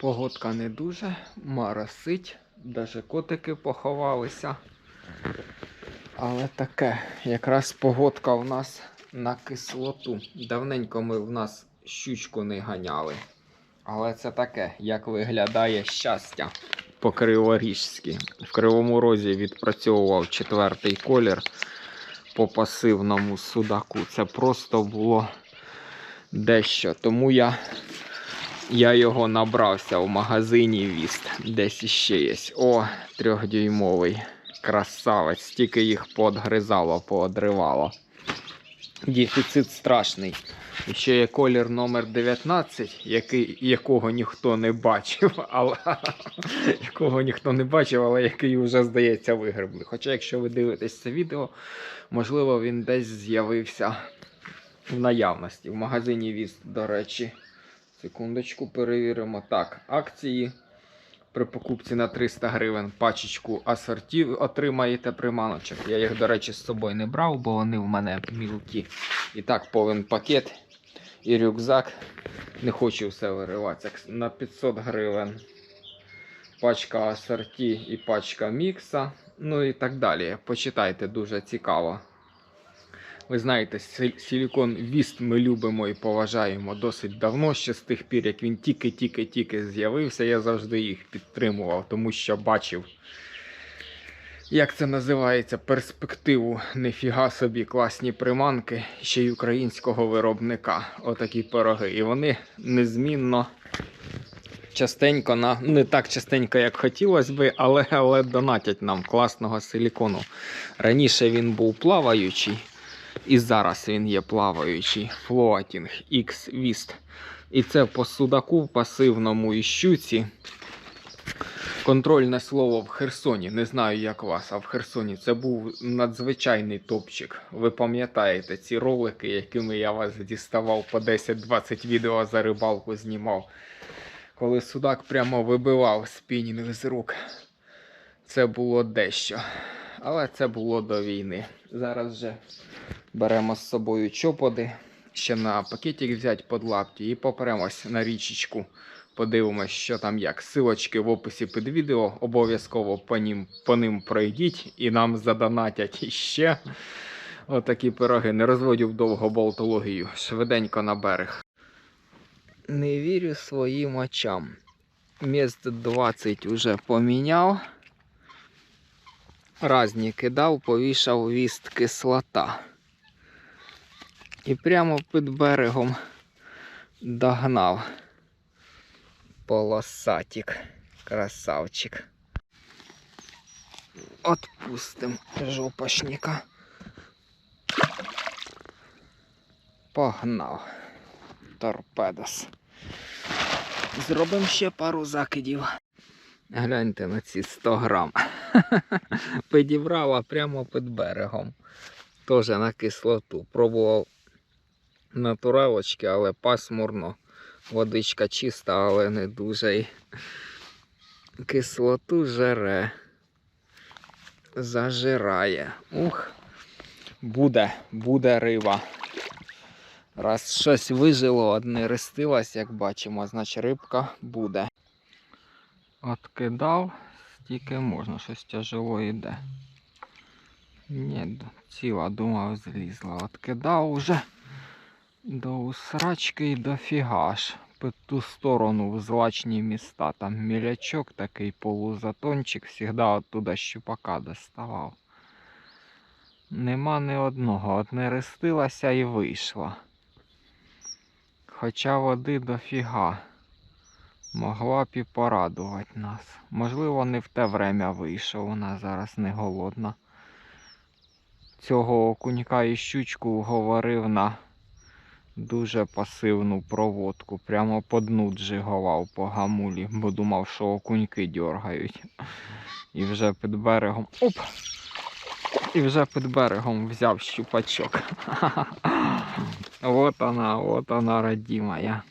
Погодка не дуже, моросить, навіть котики поховалися. Але таке, якраз погодка у нас на кислоту. Давненько ми в нас щучку не ганяли. Але це таке, як виглядає щастя по криворіжськи. В кривому розі відпрацьовував четвертий колір по пасивному судаку. Це просто було дещо. Тому я, я його набрався в магазині Віст. Десь іще є. О, трьохдюймовий. Красавець. Стільки їх поодгризало, поодривало. Дефіцит страшний. І ще є колір номер 19, який, якого ніхто не бачив, але якого ніхто не бачив, але який вже, здається, вигребли. Хоча, якщо ви дивитесь це відео, можливо, він десь з'явився в наявності. В магазині Віст, до речі. Секундочку, перевіримо. Так, акції. При покупці на 300 гривень пачечку асортів отримаєте приманочок. Я їх, до речі, з собою не брав, бо вони в мене мілкі. І так, повен пакет і рюкзак. Не хочу все вириватися. На 500 гривень пачка асорті і пачка мікса. Ну і так далі. Почитайте, дуже цікаво. Ви знаєте, силікон Віст ми любимо і поважаємо досить давно, ще з тих пір, як він тільки-тільки-тільки з'явився, я завжди їх підтримував, тому що бачив, як це називається, перспективу нефіга собі класні приманки ще й українського виробника. Отакі пироги. І вони незмінно частенько на не так частенько, як хотілося би, але, але донатять нам класного силікону. Раніше він був плаваючий. І зараз він є плаваючий Floating X Vist. І це по судаку пасивному і щуці. Контрольне слово в Херсоні. Не знаю, як вас, а в Херсоні це був надзвичайний топчик. Ви пам'ятаєте ці ролики, якими я вас діставав по 10-20 відео за рибалку знімав. Коли судак прямо вибивав спінінг з рук. Це було дещо. Але це було до війни. Зараз же беремо з собою чоподи, ще на пакетик взяти під лапті і поперемось на річечку. Подивимось, що там як. Силочки в описі під відео. Обов'язково по ним, по ним пройдіть і нам задонатять іще. Отакі пироги. Не розводю довго болтологію. Швиденько на берег. Не вірю своїм очам. Міст 20 уже поміняв. Разні кидав, повішав віст кислота. І прямо під берегом догнав полосатик, красавчик. Отпустим жопошника. Погнав. Торпедос. Зробимо ще пару закидів. Гляньте на ці 100 грам. Підібрала прямо під берегом. Теж на кислоту. Пробував натуралочки, але пасмурно. Водичка чиста, але не дуже. І кислоту жере. Зажирає. Ух. Буде, буде риба. Раз щось вижило, одне рестилось, як бачимо, значить рибка буде. Откидав, стільки можна, щось тяжело йде. Ні, ціла, думав, злізла. Откидав уже до усрачки і до фігаш. По ту сторону в злачні міста. Там мілячок такий полузатончик, завжди оттуда щупака доставав. Нема ні одного, одне рестилася і вийшла. Хоча води дофіга. Могла б і порадувати нас. Можливо, не в те время вийшов, вона зараз не голодна. Цього окунька і щучку говорив на дуже пасивну проводку. Прямо по дну джиговав по гамулі, бо думав, що окуньки дергають. І вже під берегом. Оп! І вже під берегом взяв щупачок. Вот она, вот она, родимая.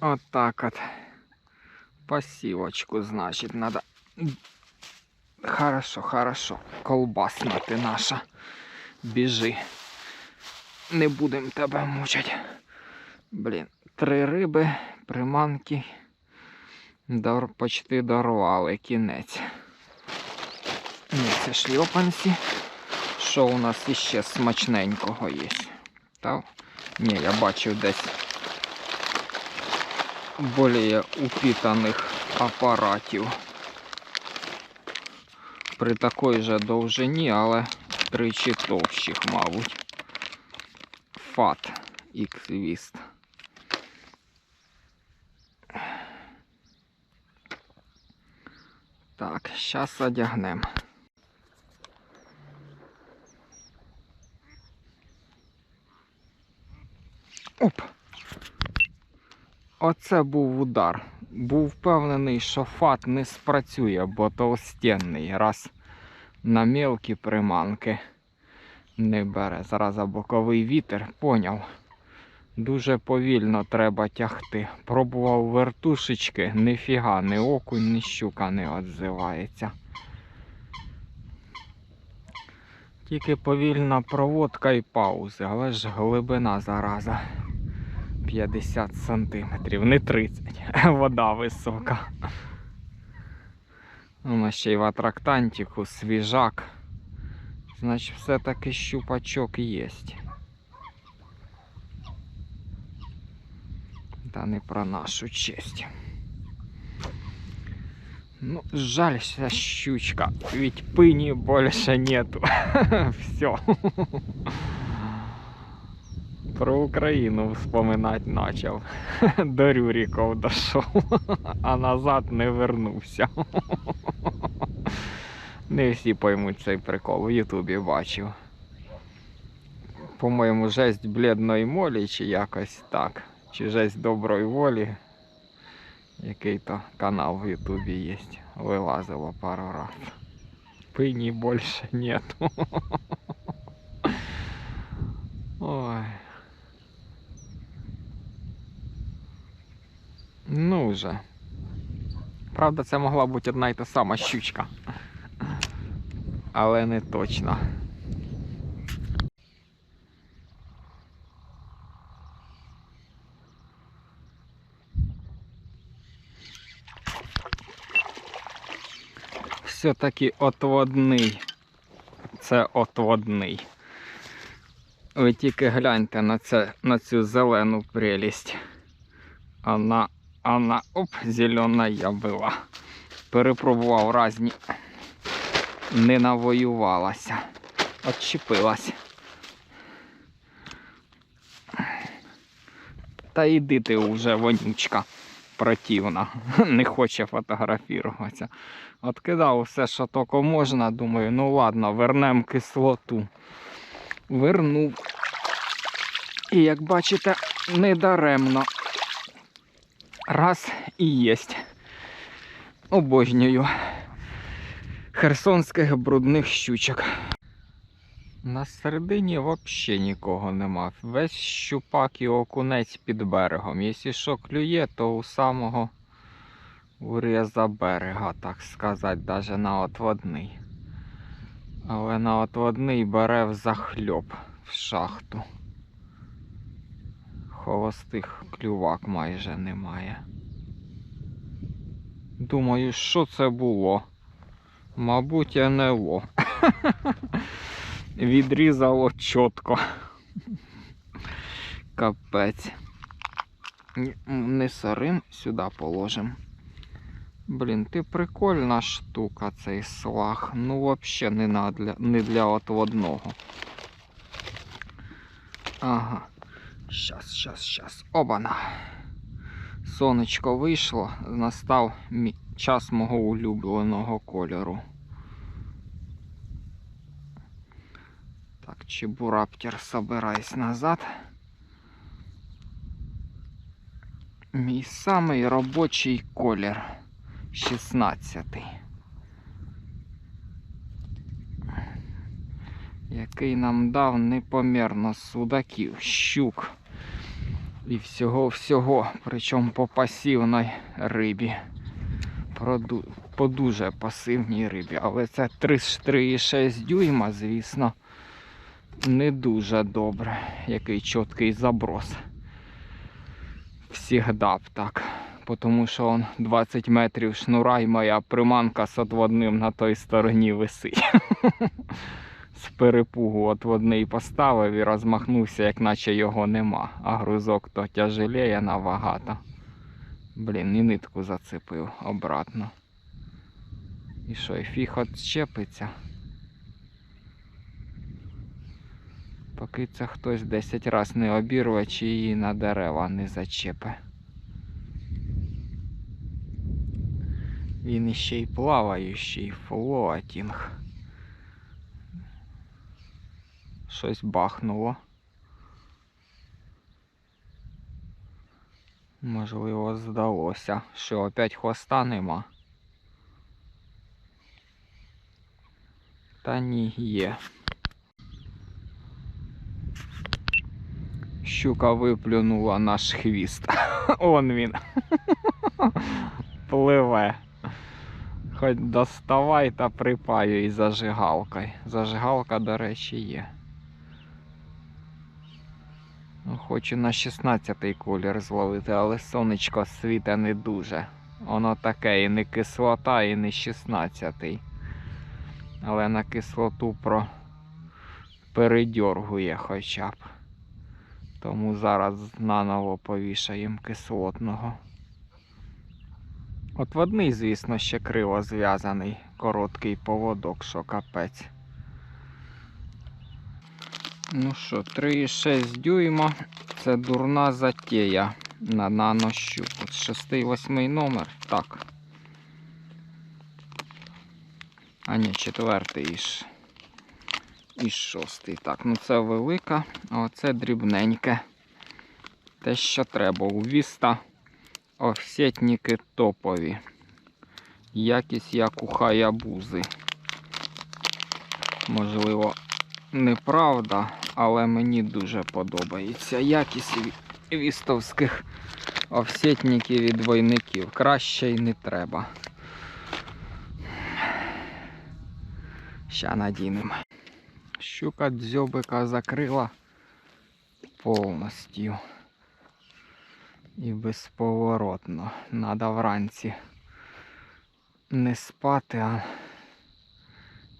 Вот так вот. Пассивочку, значит, надо. Хорошо, хорошо. Колбасна ти наша. Біжи. Не будем тебе мучить. Блін, три риби, приманки. Дор, почти дорвали кінець. Ні, це шльопанці. Що у нас іще смачненького є? Та? Ні, я бачив десь більш упітаних апаратів. При такій же довжині, але тричі товщих, мабуть. Фат X-Vist. Так, зараз одягнемо. Оп! Оце був удар. Був впевнений, що фат не спрацює, бо товстенний. Раз на мелкі приманки не бере. Зараз боковий вітер, поняв. Дуже повільно треба тягти. Пробував вертушечки, ніфіга, ні окунь, ні щука не відзивається. Тільки повільна проводка і паузи, але ж глибина зараза. 50 сантиметрів, не 30. Вода висока. У нас ще й в атрактантику свіжак. Значить, все-таки щупачок є. Та не про нашу честь. Ну, жаль, вся щучка. Ведь пыни больше нету. Все. Про Україну вспоминать начав. До Рюріков дошов, а назад не вернувся. Не всі поймуть цей прикол, в Ютубі бачив. По-моєму, жесть бледної молі чи якось так. Чи жесть доброї волі. Який то канал в Ютубі є. Вилазило пару раз. Пыни больше нету. Ой. Ну вже. Правда, це могла бути одна й та сама щучка. Але не точно. Все-таки отводний. Це отводний. Ви тільки гляньте на, це, на цю зелену прелість. Вона, вона, оп, зелена я була. Перепробував разні. Не навоювалася. Отчепилась. Та йди ти вже вонючка противна. Не хоче фотографіруватися. Откидав все, що тільки можна. Думаю, ну ладно, вернемо кислоту. Вернув. І як бачите, недаремно. Раз і єсть. Обожнюю херсонських брудних щучок. На середині взагалі нікого нема. Весь щупак і окунець під берегом. Якщо що клює, то у самого уріза берега, так сказати, навіть на отводний. Але на отводний бере в захльоп в шахту. Холостих клювак майже немає. Думаю, що це було? Мабуть, НЛО. Відрізало чітко. Капець. Не сорим, сюди положимо. Блін, ти прикольна штука, цей слаг. Ну, взагалі не, для, не для отводного. Ага. Щас, щас, щас. Обана. Сонечко вийшло, настав мі- час мого улюбленого кольору. Так, чебураптер, собирайся назад. Мій самий робочий колір. 16. Який нам дав непомірно судаків, щук і всього-всього, причому по пасивній рибі. По дуже пасивній рибі. Але це 3,6 дюйма, звісно, не дуже добре. Який чіткий заброс. Всігда б так. Тому що он 20 метрів шнура і моя приманка з отводним на той стороні висить. З перепугу отводний поставив і розмахнувся, як наче його нема. А грузок то тяжеліє набагато. Блін, і нитку зацепив обратно. І що, і фіг отщепиться. Поки це хтось 10 раз не обірве, чи її на дерева не зачепе. Він іще й плаваючий, флоатінг. Щось бахнуло. Можливо, здалося, що опять хвоста нема. Та ні, є. Щука виплюнула наш хвіст. Он він. Пливе. Хоч доставай та припаю і зажигалкою. Зажигалка, до речі, є. Хочу на 16-й колір зловити, але сонечко світе не дуже. Воно таке і не кислота, і не 16-й. Але на кислоту про передьоргує хоча б. Тому зараз наново повішаємо кислотного. От водний, звісно, ще криво зв'язаний, короткий поводок, що капець. Ну що, 3,6 дюйма. Це дурна затея на нанощупу. 6-8 номер. Так. А ні, четвертий. І шостий. Так, ну це велика, а оце дрібненьке. Те, що треба. У Віста офсетники топові. Якість як у хаябузи. Можливо, неправда, але мені дуже подобається якість вістовських офсетників і двойників. Краще й не треба. Ща надінемо. Щука дзьобика закрила повністю. І безповоротно. Надо вранці не спати, а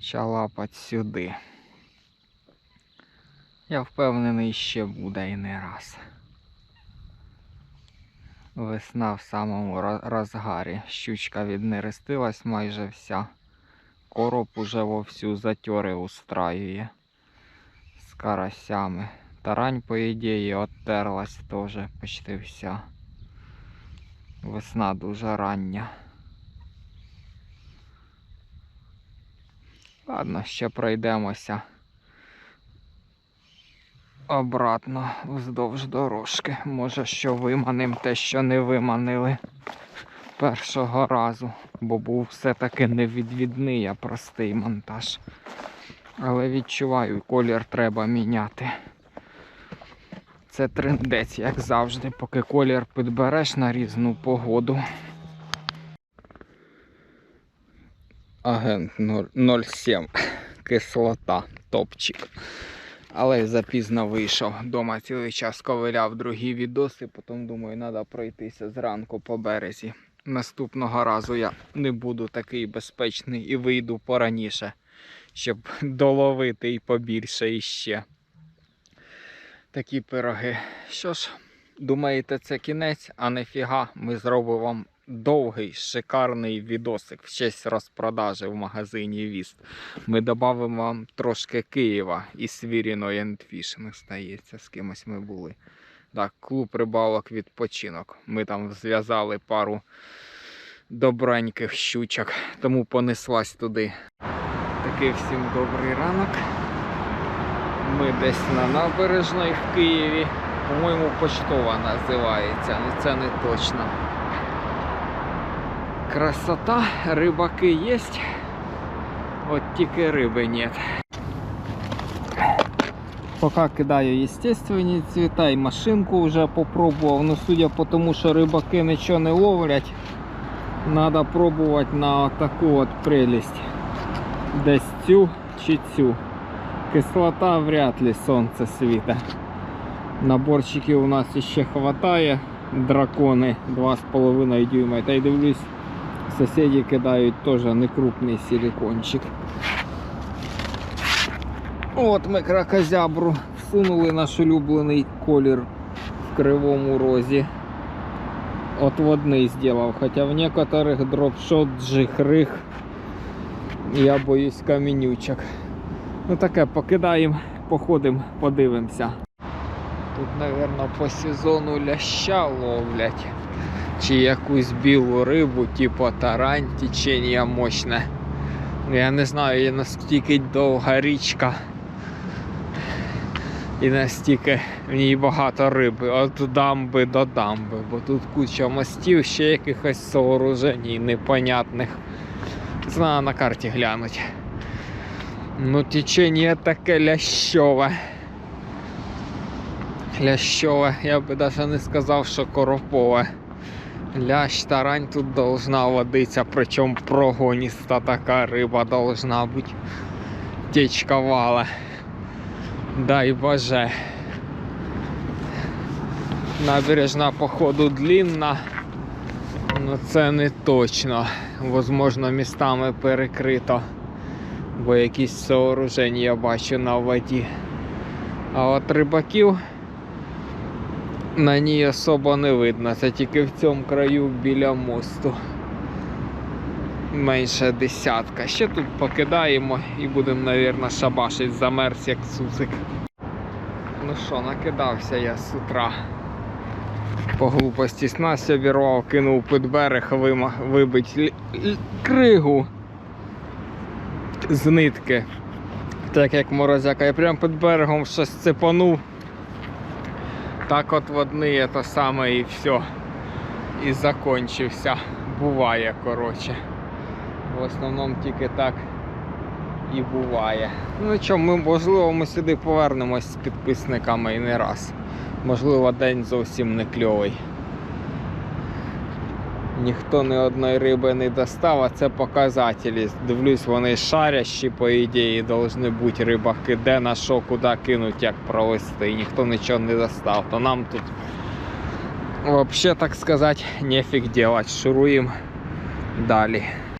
чалапать сюди. Я впевнений, ще буде і не раз. Весна в самому розгарі. Щучка віднерестилась майже вся. Короб уже вовсю затьори устраює з карасями. Тарань, по ідеї, оттерлась теж почти вся. Весна дуже рання. Ладно, ще пройдемося обратно вздовж дорожки. Може, що виманим те, що не виманили першого разу, бо був все-таки невідвідний, а простий монтаж. Але відчуваю, колір треба міняти. Це трендець, як завжди, поки колір підбереш на різну погоду. Агент 07. Кислота, топчик. Але запізно вийшов. Дома цілий час ковиляв другі відоси, потім думаю, треба пройтися зранку по березі. Наступного разу я не буду такий безпечний і вийду пораніше, щоб доловити і побільше іще. Такі пироги. Що ж, думаєте, це кінець, а не фіга, ми зробимо вам довгий, шикарний відосик в честь розпродажі в магазині Віст. Ми додамо вам трошки Києва і Свіріно Ендфішинг, здається, з кимось ми були. Так, клуб рибалок відпочинок. Ми там зв'язали пару добреньких щучок, тому понеслась туди. Такий всім добрий ранок. Ми десь на набережній в Києві. По-моєму, поштова називається, але це не точно. Красота, рибаки є. От тільки риби нет. Поки кидаю естественні цвіта і машинку вже попробував. Ну судя по тому, що рибаки нічого не ловлять, треба пробувати на таку от прелість. Десь цю чи цю. Кислота вряд ли сонце світе. Наборчиків у нас ще хватає. дракони 2,5 дюйма. Та й дивлюсь, сусіди кидають теж некрупний силикончик. От ми кракозябру всунули наш улюблений колір в кривому розі. Отводний зробив, хоча в некоторих дропшот джихрих. Я боюсь камінючок. Ну таке, покидаємо, походимо, подивимося. Тут, мабуть, по сезону ляща ловлять. Чи якусь білу рибу, типу тарань, течення мощне. Я не знаю, наскільки довга річка. І настільки в ній багато риби, от дамби до дамби, бо тут куча мостів, ще якихось сооружень непонятних. Знаю на карті глянуть. Ну, течение таке лящове. Лящове, я би навіть не сказав, що коропове. Лящ тарань тут должна водитися, причому прогоніста така риба должна бути. Течка вала. Дай Боже. Набережна, походу, длинна. Ну це не точно. Возможно, містами перекрито. Бо якісь сооруження я бачу на воді. А от рибаків на ній особо не видно. Це тільки в цьому краю біля мосту. Менше десятка. Ще тут покидаємо і будемо, мабуть, шабашить замерз як сузик. Ну що, накидався я з утра. По глупості снасть обірвав, кинув під берег, вибить кригу з нитки. Так як морозяка. Я прямо під берегом щось цепанув. Так от водний те саме і все. І закончився. Буває, коротше. В основному тільки так і буває. Ну що, ми, можливо, ми сюди повернемось з підписниками і не раз. Можливо, день зовсім не кльовий. Ніхто ні одної риби не достав, а це показателі. Дивлюсь, вони шарящі, по ідеї, повинні бути рибаки, де на що, куди кинуть, як провести. І ніхто нічого не достав. То нам тут взагалі, так сказати, нефіг делать. Шуруємо далі.